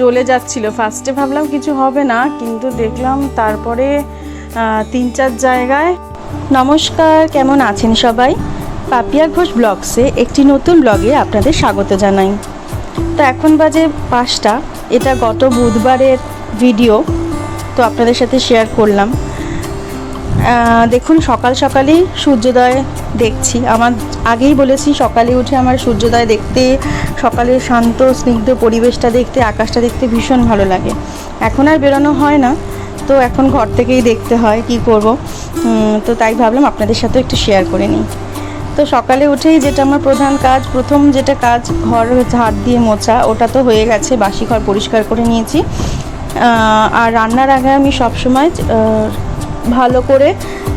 জ্বলে যাচ্ছিল। ফার্স্টে ভাবলাম কিছু হবে না, কিন্তু দেখলাম তারপরে তিন চার জায়গায়, নমস্কার, কেমন আছেন সবাই? পাপিয়া ঘোষ ব্লগসে একটি নতুন ব্লগে আপনাদের স্বাগত জানাই। তো এখন বাজে পাঁচটা, এটা গত বুধবারের ভিডিও, তো আপনাদের সাথে শেয়ার করলাম। দেখুন সকাল সকালই সূর্যোদয় দেখছি। আমার আগেই বলেছি, সকালে উঠে আমার সূর্যোদয় দেখতে, সকালে শান্ত, স্নিগ্ধ পরিবেশটা দেখতে, আকাশটা দেখতে ভীষণ ভালো লাগে। এখন আর বেরোনো হয় না, তো এখন ঘর থেকেই দেখতে হয় কি করব। তো তাই ভাবলাম আপনাদের সাথে একটু শেয়ার করে নিই। তো সকালে উঠেই যেটা আমার প্রধান কাজ, প্রথম যেটা কাজ, ঘর ঝাড় দিয়ে মোছা, ওটা তো হয়ে গেছে, বাসি ঘর পরিষ্কার করে নিয়েছি। আর রান্নার আগে আমি সবসময় ভালো করে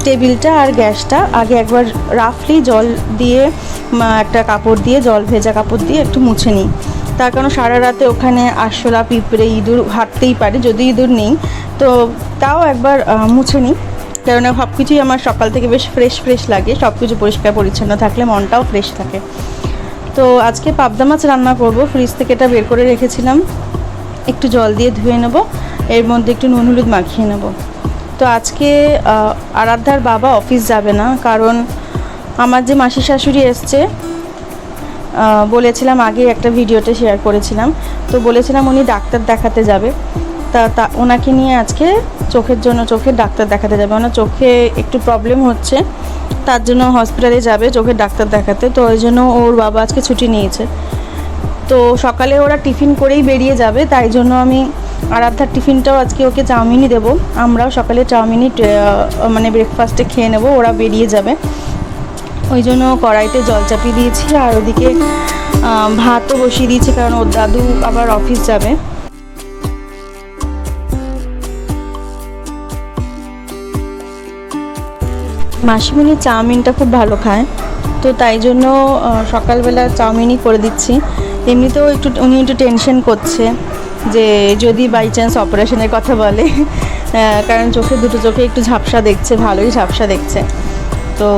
টেবিলটা আর গ্যাসটা। আগে একবার রাফলি জল দিয়ে একটা কাপড় দিয়ে, জল ভেজা কাপড় দিয়ে একটু মুছে নিই। তার কারণ সারা রাতে ওখানে আরশোলা, পিঁপড়ে, ইঁদুর হাঁটতেই পারে, যদি ইঁদুর নেই। তো তাও একবার মুছে নিই। কেননা সব কিছুই আমার সকাল থেকে বেশ ফ্রেশ ফ্রেশ লাগে। সব কিছু পরিষ্কার, পরিচ্ছন্ন থাকলে মনটাও ফ্রেশ থাকে। তো আজকে পাবদা মাছ রান্না করব। ফ্রিজ থেকে এটা বের করে রেখেছিলাম। একটু জল দিয়ে ধুয়ে নেব। এর মধ্যে একটু নুন, হলুদ মাখিয়ে নেব। তো আজকে আরাধ্যার বাবা অফিস যাবে না, কারণ আমার যে মাসি শাশুড়ি এসছে বলেছিলাম আগে একটা ভিডিওতে শেয়ার করেছিলাম, তো বলেছিলাম উনি ডাক্তার দেখাতে যাবে। তা তা ওনাকে নিয়ে আজকে চোখের জন্য চোখের ডাক্তার দেখাতে যাবে। ওনার চোখে একটু প্রবলেম হচ্ছে, তার জন্য হসপিটালে যাবে চোখের ডাক্তার দেখাতে। তো ওই জন্য ওর বাবা আজকে ছুটি নিয়েছে। তো সকালে ওরা টিফিন করেই বেরিয়ে যাবে, তাই জন্য আমি আরাধ্যার টিফিনটাও আজকে ওকে চাউমিনই দেবো। আমরাও সকালে চাউমিনই মানে ব্রেকফাস্টে খেয়ে নেব, ওরা বেরিয়ে যাবে। ওই জন্য কড়াইতে জল চাপিয়ে দিয়েছি, আর ওদিকে ভাতও বসিয়ে দিয়েছি, কারণ ওর দাদু আবার অফিস যাবে। মাসিমণি চাউমিনটা খুব ভালো খায়, তো তাই জন্য সকালবেলা চাউমিনই করে দিচ্ছি। এমনিতেও একটু, উনি একটু টেনশন করছে। যে যদি বাই চান্স অপারেশনের কথা বলে কারণ চোখে দুটো চোখে একটু ঝাপসা দেখছে, ভালোই ঝাপসা দেখছে। তো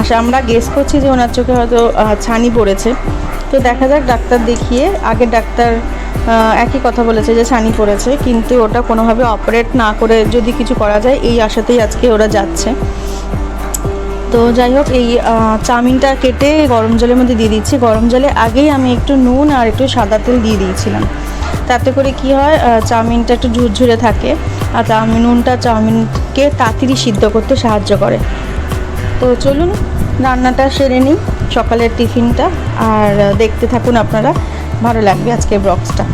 আশা, আমরা গেস করছি যে ওনার চোখে হয়তো ছানি পড়েছে। তো দেখা যাক, ডাক্তার দেখিয়ে, আগে ডাক্তার একই কথা বলেছে যে ছানি পড়েছে, কিন্তু ওটা কোনোভাবে অপারেট না করে যদি কিছু করা যায়, এই আশাতেই আজকে ওরা যাচ্ছে। তো যাই হোক, এই চাউমিনটা কেটে গরম জলের মধ্যে দিয়ে দিচ্ছি। গরম জলে আগেই আমি একটু নুন আর একটু সাদা তেল দিয়ে দিয়েছিলাম। তাতে করে কি হয় চাউমিনটা একটু ঝুরঝুরে থাকে আর চাউমিন নুনটা চাউমিনকে তাড়াতাড়ি সিদ্ধ করতে সাহায্য করে। তো চলুন, রান্নাটা সেরে নিই সকালের টিফিনটা। আর, দেখতে থাকুন আপনারা, ভালো লাগবে আজকের ব্লগসটা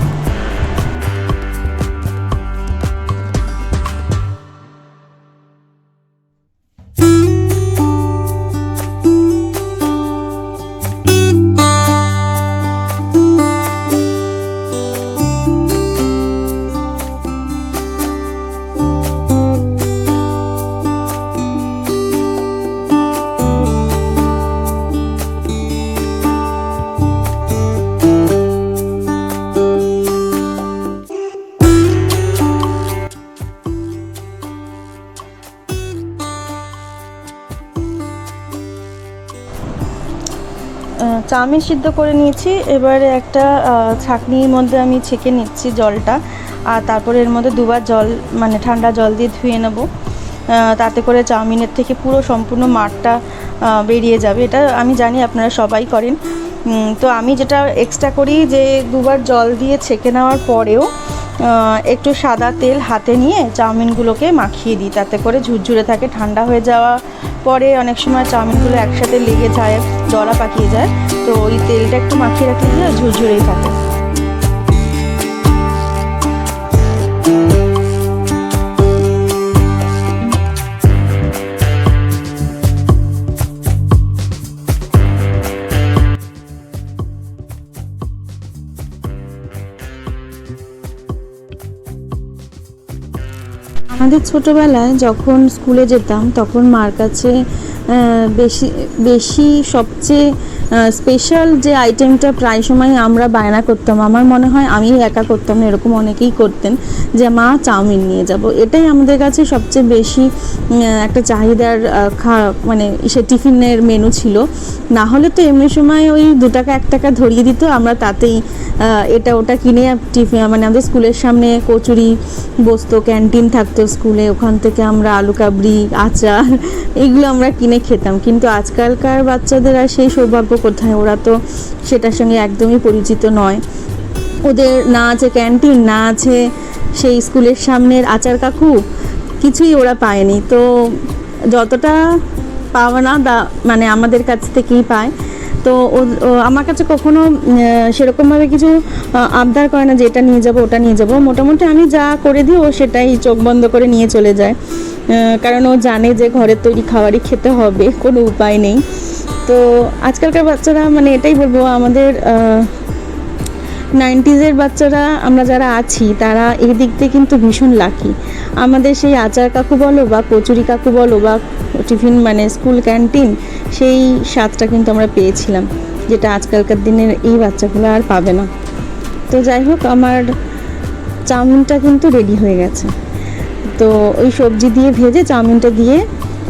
চাউমিন সিদ্ধ করে নিয়েছি। এবারে একটা ছাঁকনির মধ্যে আমি ছেঁকে নিচ্ছি জলটা। আর তারপরে এর মধ্যে দুবার জল মানে ঠান্ডা জল দিয়ে ধুয়ে নেব। তাতে করে চাউমিনের থেকে পুরো সম্পূর্ণ মাঠটা বেরিয়ে যাবে। এটা আমি জানি আপনারা সবাই করেন। তো আমি যেটা এক্সট্রা করি যে দুবার জল দিয়ে ছেঁকে নেওয়ার পরেও একটু সাদা তেল হাতে নিয়ে চাউমিনগুলোকে মাখিয়ে দিই। তাতে করে ঝুরঝুরে থাকে, ঠান্ডা হয়ে যাওয়া পরে অনেক সময় চাউমিনগুলো একসাথে লেগে যায়, জলা পাকিয়ে যায়, তো ওই তেলটা একটু মাখিয়ে রাখলে ঝুরঝুরেই থাকে। আমাদের ছোটোবেলায় যখন স্কুলে যেতাম তখন মার কাছে বেশি বেশি সবচেয়ে স্পেশাল যে আইটেমটা প্রায় সময় আমরা বায়না করতাম, আমার মনে হয় আমি একা করতাম এরকম অনেকেই করতেন যে, মা, চাউমিন নিয়ে যাব। এটাই আমাদের কাছে সবচেয়ে বেশি একটা চাহিদার খা মানে সে টিফিনের মেনু ছিল। না হলে তো এমনি সময় ওই দু টাকা, এক টাকা ধরিয়ে দিত, আমরা তাতেই এটা ওটা কিনে টিফিন মানে আমাদের স্কুলের সামনে কচুরি বসতো, ক্যান্টিন থাকতো স্কুলে, ওখান থেকে আমরা আলু কাবড়ি আচার, এগুলো আমরা কিনে খেতাম। কিন্তু আজকালকার বাচ্চাদের আর সেই সৌভাগ্য কোথায় ওরা তো সেটার সঙ্গে একদমই পরিচিত নয়। ওদের না আছে ক্যান্টিন, না আছে সেই স্কুলের সামনের আচার কাকু, কিছুই ওরা পায়নি। তো যতটা পাওয়া না দা মানে আমাদের কাছ থেকেই পায়। তো আমার কাছে কখনো সেরকমভাবে কিছু আবদার করে না যে এটা নিয়ে যাব, ওটা নিয়ে যাব। মোটামুটি আমি যা করে দিই, ও সেটাই চোখ বন্ধ করে নিয়ে চলে যায়। কারণ ও জানে যে ঘরের তৈরি খাবারই খেতে হবে, কোনো উপায় নেই। তো আজকালকার বাচ্চারা মানে এটাই বলব, আমাদের নাইনটিজের বাচ্চারা, আমরা যারা আছি, তারা এই দিক দিয়ে কিন্তু ভীষণ লাকি আমাদের সেই আচার কাকু বলো বা কচুরি কাকু বলো বা টিফিন মানে স্কুল ক্যান্টিন, সেই স্বাদটা কিন্তু আমরা পেয়েছিলাম, যেটা আজকালকার দিনের এই বাচ্চাগুলো আর পাবে না। তো যাই হোক, আমার চাউমিনটা কিন্তু রেডি হয়ে গেছে। তো ওই সবজি দিয়ে ভেজে চাউমিনটা দিয়ে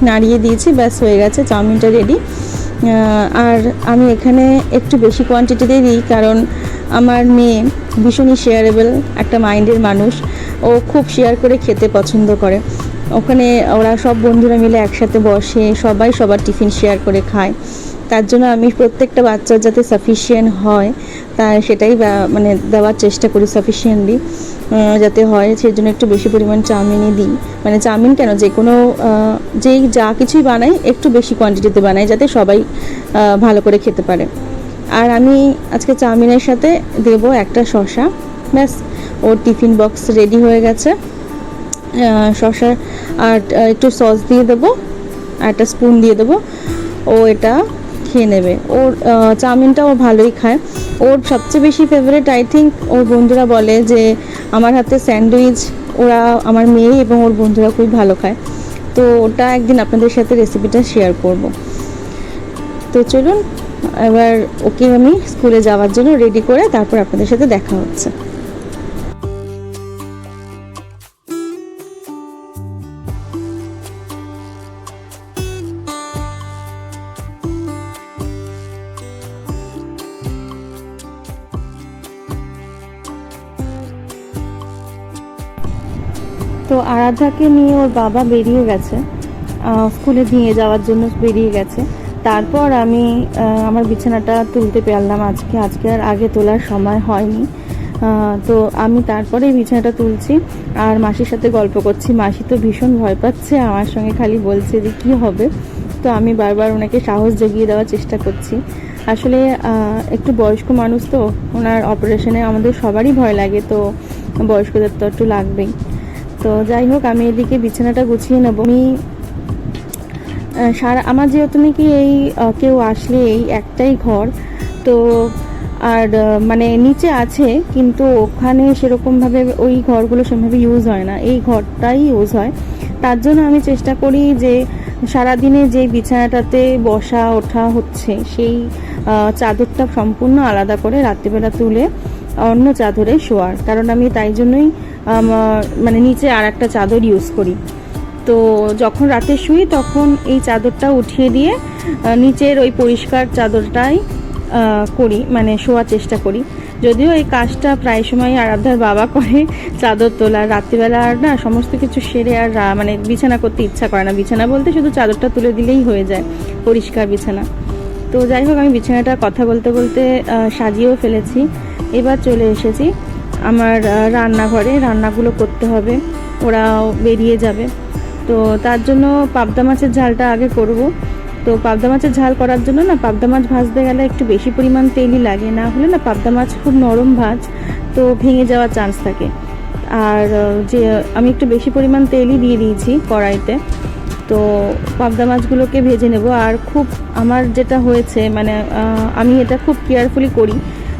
নাড়িয়ে দিয়েছি, ব্যাস হয়ে গেছে, চাউমিনটা রেডি আর আমি এখানে একটু বেশি কোয়ান্টিটিতেই দিই কারণ আমার মেয়ে ভীষণই শেয়ারেবল একটা মাইন্ডের মানুষ। ও খুব শেয়ার করে খেতে পছন্দ করে। ওখানে ওরা সব বন্ধুরা মিলে একসাথে বসে, সবাই সবার টিফিন শেয়ার করে খায়। তার জন্য আমি প্রত্যেকটা বাচ্চার যাতে সাফিসিয়েন্ট হয়, তা সেটাই মানে দেওয়ার চেষ্টা করি সাফিসিয়েন্টলি যাতে হয়। সেই জন্য একটু বেশি পরিমাণ চাউমিনই দিই। মানে চাউমিন কেন? যে কোনো যেই যা কিছুই বানাই, একটু বেশি কোয়ান্টিটিতে বানাই, যাতে সবাই ভালো করে খেতে পারে। আর আমি আজকে চাউমিনের সাথে দেব একটা শশা ব্যাস, ওর টিফিন বক্স রেডি হয়ে গেছে। শসা আর একটু সস দিয়ে দেবো, আর একটা স্পুন দিয়ে দেবো। ও এটা খেয়ে নেবে। ওর চাউমিনটা ও ভালোই খায়। ওর সবচেয়ে বেশি ফেভারিট আই থিঙ্ক ওর বন্ধুরা বলে যে, আমার হাতে স্যান্ডউইচ, ওরা আমার মেয়ে এবং ওর বন্ধুরা খুবই ভালো খায়। তো ওটা একদিন আপনাদের সাথে রেসিপিটা শেয়ার করব। তো চলুন, এবার ওকে আমি স্কুলে যাওয়ার জন্য রেডি করে তারপর আপনাদের সাথে দেখা হচ্ছে। তো আরাধাকে নিয়ে ওর বাবা বেরিয়ে গেছে স্কুলে নিয়ে যাওয়ার জন্য বেরিয়ে গেছে। তারপর আমি আমার বিছানাটা তুলতে পারলাম আজকে। আজকে আর আগে তোলার সময় হয়নি। তো আমি তারপরে বিছানাটা তুলছি আর মাসির সাথে গল্প করছি। মাসি তো ভীষণ ভয় পাচ্ছে, আমার সঙ্গে খালি বলছে যে কি হবে। তো আমি বারবার ওনাকে সাহস জগিয়ে দেওয়ার চেষ্টা করছি। আসলে একটু বয়স্ক মানুষ তো, ওনার অপারেশনে আমাদের সবারই ভয় লাগে, তো বয়স্কদের তো একটু লাগবেই। তো যাই হোক, আমি এদিকে বিছানাটা গুছিয়ে নেব। আমি সারা, আমার যেহেতু নাকি এই কেউ আসলে এই একটাই ঘর, তো আর মানে নিচে আছে, কিন্তু ওখানে সেরকমভাবে ওই ঘরগুলো সেভাবে ইউজ হয় না। এই ঘরটাই ইউজ হয়। তার জন্য আমি চেষ্টা করি যে সারাদিনে যে বিছানাটাতে বসা ওঠা হচ্ছে, সেই চাদরটা সম্পূর্ণ আলাদা করে রাত্রিবেলা তুলে অন্য চাদরে শোয়ার। কারণ আমি তাই জন্যই মানে নিচে আর একটা চাদর ইউজ করি। তো যখন রাতে শুই তখন এই চাদরটা উঠিয়ে দিয়ে নিচের ওই পরিষ্কার চাদরটাই করি মানে শোয়ার চেষ্টা করি। যদিও এই কাজটা প্রায় সময় আরাধ্যার বাবা করে চাদর তোলা। রাত্রিবেলা আর না সমস্ত কিছু সেরে আর মানে বিছানা করতে ইচ্ছা করে না। বিছানা বলতে শুধু চাদরটা তুলে দিলেই হয়ে যায়, পরিষ্কার বিছানা। তো যাই হোক, আমি বিছানাটা কথা বলতে বলতে সাজিয়েও ফেলেছি। এবার চলে এসেছি আমার রান্নাঘরে রান্নাগুলো করতে হবে, ওরাও বেরিয়ে যাবে। তো তার জন্য পাবদা মাছের ঝালটা আগে করব। তো পাবদা মাছের ঝাল করার জন্য না, পাবদা মাছ ভাজতে গেলে একটু বেশি পরিমাণ তেলই লাগে, না হলে না পাবদা মাছ খুব নরম ভাজ, তো ভেঙে যাওয়ার চান্স থাকে। আর যে আমি একটু বেশি পরিমাণ তেলই দিয়ে দিয়েছি কড়াইতে, তো পাবদা মাছগুলোকে ভেজে নেব। আর খুব আমার যেটা হয়েছে মানে আমি এটা খুব কেয়ারফুলি করি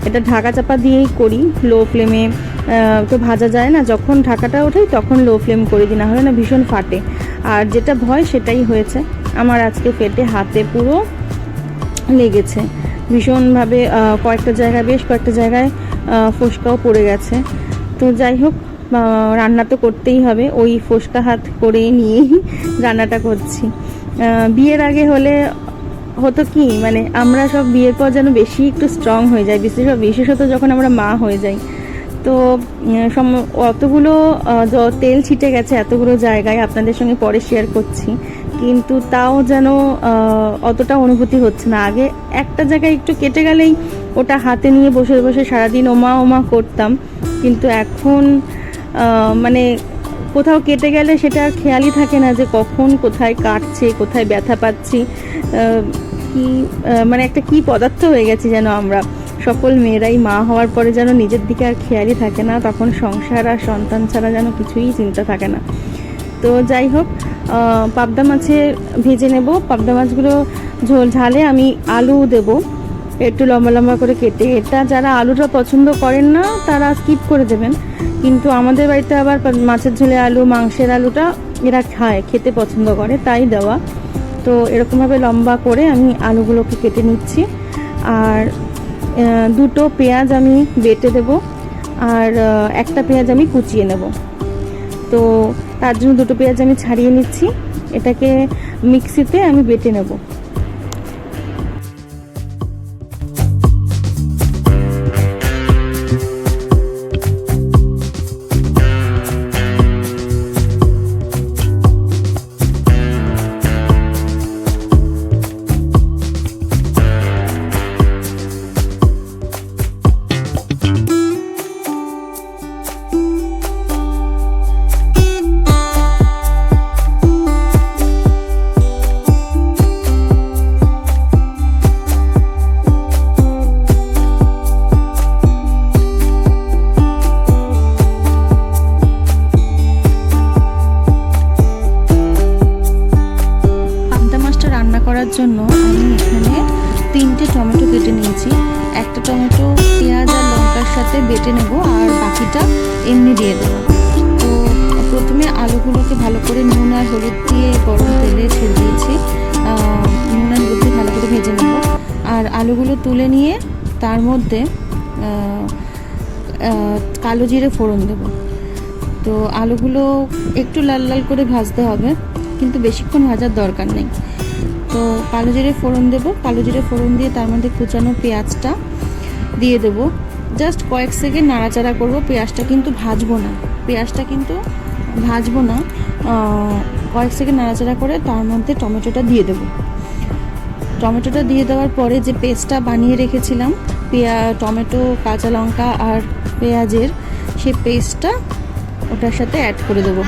এটা ঢাকা চাপা দিয়েই করি লো ফ্লেমে তো ভাজা যায় না। যখন ঢাকাটা ওঠাই তখন লো ফ্লেম করে দিই না হলে না ভীষণ ফাটে। আর যেটা ভয় সেটাই হয়েছে। আমার আজকে ফেটে হাতে পুরো লেগেছে। ভীষণভাবে কয়েকটা জায়গায় বেশ কয়েকটা জায়গায় ফোসকাও পড়ে গেছে। তো যাই হোক রান্না তো করতেই হবে। ওই ফোসকা হাত করে নিয়েই রান্নাটা করছি। বিয়ের আগে হলে হতো কি মানে আমরা সব বিয়ের পর যেন বেশি একটু স্ট্রং হয়ে যাই বিশেষ বিশেষত যখন আমরা মা হয়ে যাই। তো সম- অতগুলো তেল ছিটে গেছে এতগুলো জায়গায়, আপনাদের সঙ্গে পরে শেয়ার করছি। কিন্তু তাও যেন অতটা অনুভূতি হচ্ছে না। আগে একটা জায়গায় একটু কেটে গেলেই ওটা হাতে নিয়ে বসে বসে সারাদিন ওমা ওমা করতাম। কিন্তু এখন মানে কোথাও কেটে গেলে সেটা আর খেয়ালই থাকে না যে কখন কোথায় কাটছে, কোথায় ব্যথা পাচ্ছি কি মানে একটা কি পদার্থ হয়ে গেছি যেন আমরা। সকল মেয়েরাই মা হওয়ার পরে যেন নিজের দিকে আর খেয়ালই থাকে না, তখন সংসার আর সন্তান ছাড়া যেন কিছুই চিন্তা থাকে না। তো যাই হোক পাবদা মাছে ভেজে নেব। পাবদা মাছগুলো ঝোল ঝালে আমি আলু দেব। একটু লম্বা লম্বা করে কেটে, এটা যারা আলুটা পছন্দ করেন না, তারা স্কিপ করে দেবেন। কিন্তু আমাদের বাড়িতে আবার মাছের ঝোলে আলু, মাংসের আলুটা এরা খায়, খেতে পছন্দ করে, তাই দেওয়া। তো এরকমভাবে লম্বা করে আমি আলুগুলোকে কেটে নিচ্ছি। আর দুটো পেঁয়াজ আমি বেটে দেব, আর একটা পেঁয়াজ আমি কুচিয়ে নেব। তো তার জন্য দুটো পেঁয়াজ আমি ছাড়িয়ে নিচ্ছি। এটাকে মিক্সিতে আমি বেটে নেব। করার জন্য আমি এখানে তিনটে টমেটো কেটে নিয়েছি। একটা টমেটো, পেঁয়াজ আর লঙ্কার সাথে বেটে নেব আর বাকিটা এমনি দিয়ে দেবো। তো প্রথমে আলুগুলোকে ভালো করে নুন আর হলুদ দিয়ে গরম তেলে ছেড়ে দিয়েছি। নুন আর হলুদ দিয়ে ভালো করে ভেজে নেব। আর আলুগুলো তুলে নিয়ে তার মধ্যে কালো জিরে ফোড়ন দেবো। তো আলুগুলো একটু লাল লাল করে ভাজতে হবে, কিন্তু বেশিক্ষণ ভাজার দরকার নেই। তো কালো জিরে ফোড়ন দেবো। কালো জিরে ফোড়ন দিয়ে তার মধ্যে কুচানো পেঁয়াজটা দিয়ে দেবো। জাস্ট কয়েক সেকেন্ড নাড়াচাড়া করব। পেঁয়াজটা কিন্তু ভাজবো না। পেঁয়াজটা কিন্তু ভাজবো না। কয়েক সেকেন্ড নাড়াচাড়া করে তার মধ্যে টমেটোটা দিয়ে দেবো। টমেটোটা দিয়ে দেওয়ার পরে যে পেস্টটা বানিয়ে রেখেছিলাম, পেঁয়া, টমেটো, কাঁচা লঙ্কা আর পেঁয়াজের, সেই পেস্টটা ওটার সাথে অ্যাড করে দেবো।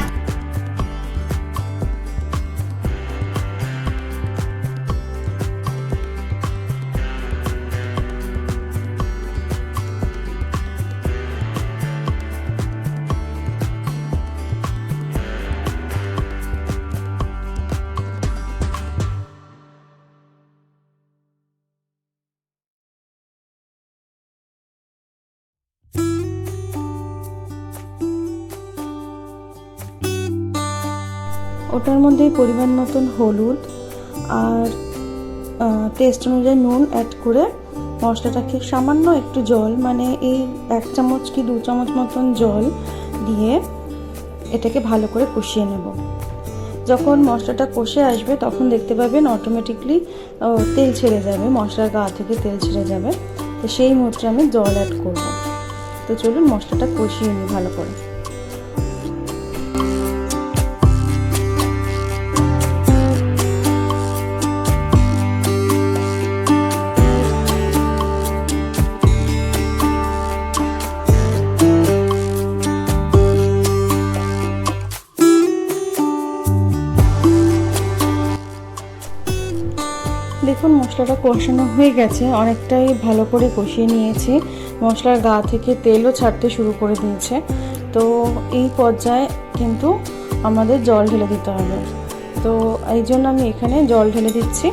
ওটার মধ্যে পরিমাণ মতন হলুদ আর টেস্ট অনুযায়ী নুন অ্যাড করে মশলাটাকে সামান্য একটু জল মানে এই এক চামচ কি দু চামচ মতন জল দিয়ে এটাকে ভালো করে কষিয়ে নেব। যখন মশলাটা কষে আসবে তখন দেখতে পাবেন অটোমেটিকলি তেল ছেড়ে যাবে, মশলার গা থেকে তেল ছেড়ে যাবে। তো সেই মুহূর্তে আমি জল অ্যাড করব। তো চলুন মশলাটা কষিয়ে নিই ভালো করে। মশলাটা কষানো হয়ে গেছে, অনেকটাই ভালো করে কষিয়ে নিয়েছি। মশলার গা থেকে তেলও ছাড়তে শুরু করে দিয়েছে। তো এই পর্যায়ে কিন্তু আমাদের জল ঢেলে দিতে হবে। তো এই জন্য আমি এখানে জল ঢেলে দিচ্ছি।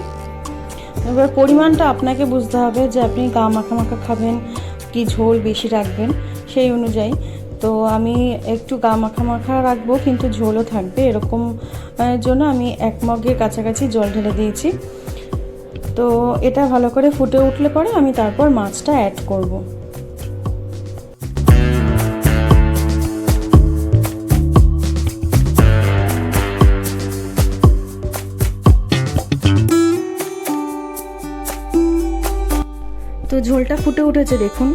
এবার পরিমাণটা আপনাকে বুঝতে হবে যে আপনি গা মাখা মাখা খাবেন কি ঝোল বেশি রাখবেন সেই অনুযায়ী। তো আমি একটু গা মাখা মাখা রাখব কিন্তু ঝোলও থাকবে। এরকম জন্য আমি এক মগের কাছাকাছি জল ঢেলে দিয়েছি। তো এটা ভালো করে ফুটে উঠলে পরে আমি তারপর মাছটা অ্যাড করব। তো ঝোলটা ফুটে উঠেছে দেখুন।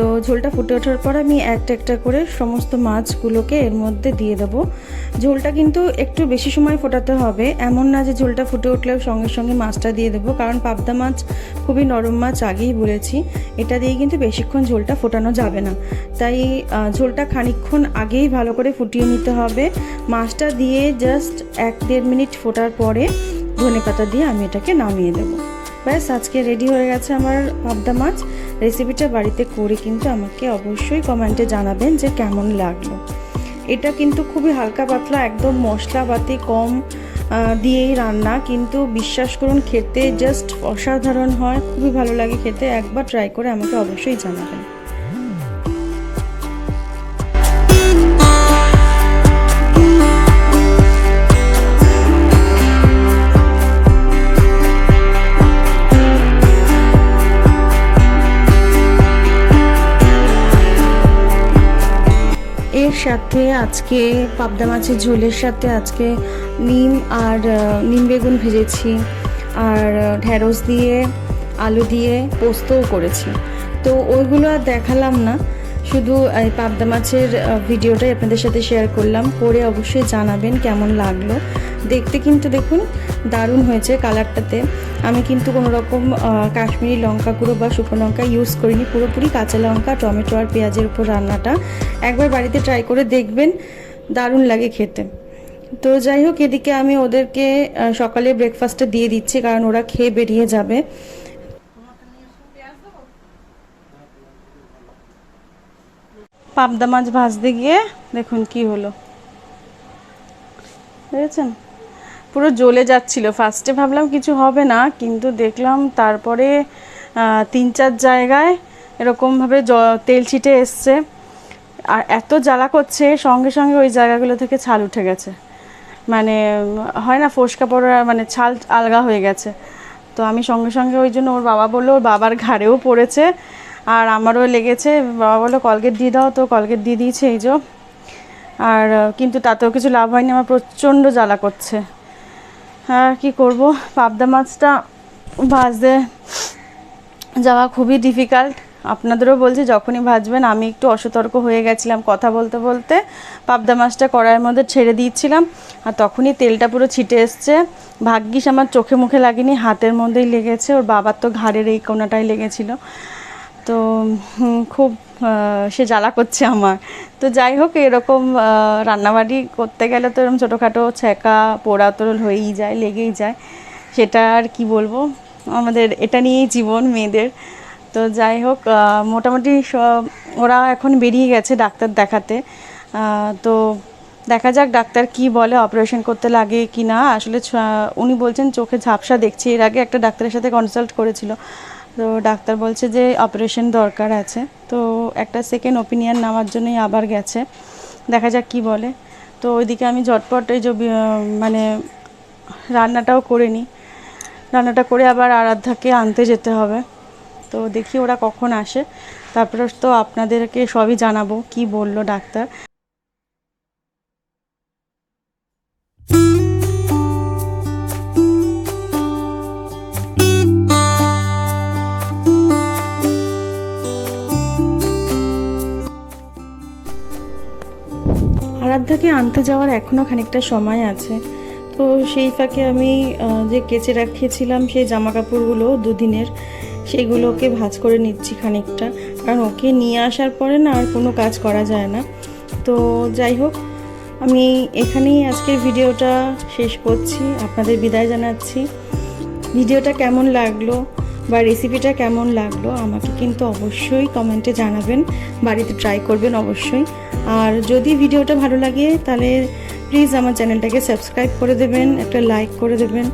তো ঝোলটা ফুটে ওঠার পর আমি একটা একটা করে সমস্ত মাছগুলোকে এর মধ্যে দিয়ে দেবো। ঝোলটা কিন্তু একটু বেশি সময় ফোটাতে হবে। এমন না যে ঝোলটা ফুটে উঠলেও সঙ্গে সঙ্গে মাছটা দিয়ে দেবো, কারণ পাবদা মাছ খুবই নরম মাছ আগেই বলেছি। এটা দিয়ে কিন্তু বেশিক্ষণ ঝোলটা ফোটানো যাবে না। তাই ঝোলটা খানিকক্ষণ আগেই ভালো করে ফুটিয়ে নিতে হবে। মাছটা দিয়ে জাস্ট এক দেড় মিনিট ফোটার পরে ধনে পাতা দিয়ে আমি এটাকে নামিয়ে দেবো। ব্যাস, আজকে রেডি হয়ে গেছে আমার পাবদা মাছ। রেসিপিটা বাড়িতে করে কিন্তু আমাকে অবশ্যই কমেন্টে জানাবেন যে কেমন লাগল। এটা কিন্তু খুবই হালকা পাতলা, একদম মশলাপাতি কম দিয়েই রান্না। কিন্তু বিশ্বাস করুন, খেতে জাস্ট অসাধারণ হয়। খুবই ভালো লাগে খেতে। একবার ট্রাই করে আমাকে অবশ্যই জানাবেন। সাথে আজকে পাবদা মাছের ঝোলের সাথে আজকে নিম আর নিম বেগুন ভেজেছি। আর আহ, ঢ্যাঁড়স দিয়ে আলু দিয়ে পোস্তও করেছি। তো ওইগুলো আর দেখালাম না। শুধু এই পাবদা মাছের ভিডিওটাই আপনাদের সাথে শেয়ার করলাম। করে অবশ্যই জানাবেন কেমন লাগল। দেখতে কিন্তু দেখুন দারুণ হয়েছে কালারটাতে আমি কিন্তু কোনো রকম কাশ্মীরি লঙ্কা গুঁড়ো বা শুকনো লঙ্কা ইউজ করিনি, পুরোপুরি কাঁচা লঙ্কা, টমেটো আর পেঁয়াজের উপর রান্নাটা। একবার বাড়িতে ট্রাই করে দেখবেন, দারুণ লাগে খেতে। তো যাই হোক, এদিকে আমি ওদেরকে সকালে ব্রেকফাস্টে দিয়ে দিচ্ছি, কারণ ওরা খেয়ে বেরিয়ে যাবে। পাবদা মাছ ভাজতে গিয়ে দেখুন কি হলো। দেখেছেন? পুরো জ্বলে যাচ্ছিল। ফার্স্টে ভাবলাম কিছু হবে না, কিন্তু দেখলাম তারপরে তিন চার জায়গায় এরকমভাবে জ- তেল ছিটে এসছে। আর এত জ্বালা করছে, সঙ্গে সঙ্গে ওই জায়গাগুলো থেকে ছাল উঠে গেছে। মানে হয় না ফোসকা পড়া মানে ছাল আলগা হয়ে গেছে। তো আমি সঙ্গে সঙ্গে ওই জন্য ওর বাবা বলল, ওর বাবার ঘাড়েও পড়েছে। আর আমারও লেগেছে। বাবা বলল, কলগেট দিয়ে দাও তো, কলগেট দিয়ে দিয়েছে এই যে। আর, কিন্তু তাতেও কিছু লাভ হয়নি। আমার প্রচণ্ড জ্বালা করছে। আর কি করব? পাবদা মাছটা ভাজতে যাওয়া খুবই ডিফিকাল্ট আপনাদেরও বলছি, যখনই ভাজবেন আমি একটু অসতর্ক হয়ে গেছিলাম কথা বলতে বলতে। পাবদা মাছটা কড়াইয়ের মধ্যে ছেড়ে দিয়েছিলাম আর তখনই তেলটা পুরো ছিটে এসছে। ভাগ্যিস আমার চোখে মুখে লাগেনি, হাতের মধ্যেই লেগেছে। ওর বাবার তো ঘাড়ের এই কোনাটাই লেগেছিল। তো খুব সে জ্বালা করছে আমার। তো যাই হোক, এরকম রান্নাবাড়ি করতে গেলে তো এরকম ছোটোখাটো ছ্যাঁকা, পোড়া তোরল হয়েই যায়, লেগেই যায়। সেটা আর কি বলব? আমাদের এটা নিয়েই জীবন মেয়েদের। তো যাই হোক মোটামুটি সব, ওরা এখন বেরিয়ে গেছে ডাক্তার দেখাতে। তো দেখা যাক ডাক্তার কি বলে, অপারেশন করতে লাগে কি না। আসলে উনি বলছেন, চোখে ঝাপসা দেখছি। এর আগে একটা ডাক্তারের সাথে কনসাল্ট করেছিল। তো ডাক্তার বলছে যে অপারেশন দরকার আছে। তো একটা সেকেন্ড ওপিনিয়ন নেওয়ার জন্যই আবার গেছে। দেখা যাক কি বলে। তো ওইদিকে আমি ঝটপট এই যে মানে রান্নাটাও করে নিই। রান্নাটা করে আবার আরাধ্যাকে আনতে যেতে হবে। তো দেখি ওরা কখন আসে। তারপরে তো আপনাদেরকে সবই জানাব কি বলল ডাক্তার। আরাধ্যাকে আনতে যাওয়ার এখনও খানিকটা সময় আছে। তো সেই ফাঁকে আমি যে কেচে রাখিয়েছিলাম সেই জামা কাপড়গুলো দুদিনের, সেগুলোকে ভাঁজ করে নিচ্ছি খানিকটা। কারণ ওকে নিয়ে আসার পরে না আর কোনো কাজ করা যায় না। তো যাই হোক, আমি এখানেই আজকের ভিডিওটা শেষ করছি। আপনাদের বিদায় জানাচ্ছি। ভিডিওটা কেমন লাগল বা রেসিপিটা কেমন লাগল আমাকে কিন্তু অবশ্যই কমেন্টে জানাবেন। বাড়িতে ট্রাই করবেন অবশ্যই। আর যদি ভিডিওটা ভালো লাগে, তাহলে প্লিজ আমার চ্যানেলটাকে সাবস্ক্রাইব করে দেবেন, একটা লাইক করে দেবেন।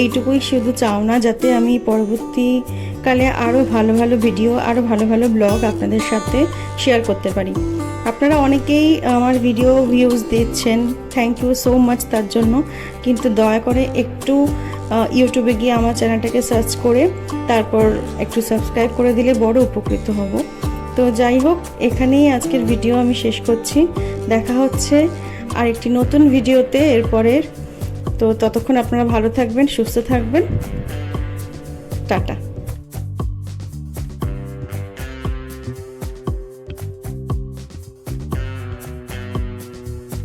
এইটুকুই শুধু চাও না যাতে আমি পরবর্তীকালে আরও ভালো ভালো ভিডিও আরও ভালো ভালো ব্লগ আপনাদের সাথে শেয়ার করতে পারি। আপনারা অনেকেই আমার ভিডিও ভিউজ দিচ্ছেন থ্যাংক ইউ সো মাচ তার জন্য। কিন্তু দয়া করে একটু ইউটিউবে গিয়ে আমার চ্যানেলটাকে সার্চ করে, তারপর একটু সাবস্ক্রাইব করে দিলে বড় উপকৃত হব। তো যাই হোক, এখানেই আজকের ভিডিও আমি শেষ করছি। দেখা হচ্ছে আর একটি নতুন ভিডিওতে এরপরের তো ততক্ষণ আপনারা ভালো থাকবেন, সুস্থ থাকবেন। টাটা।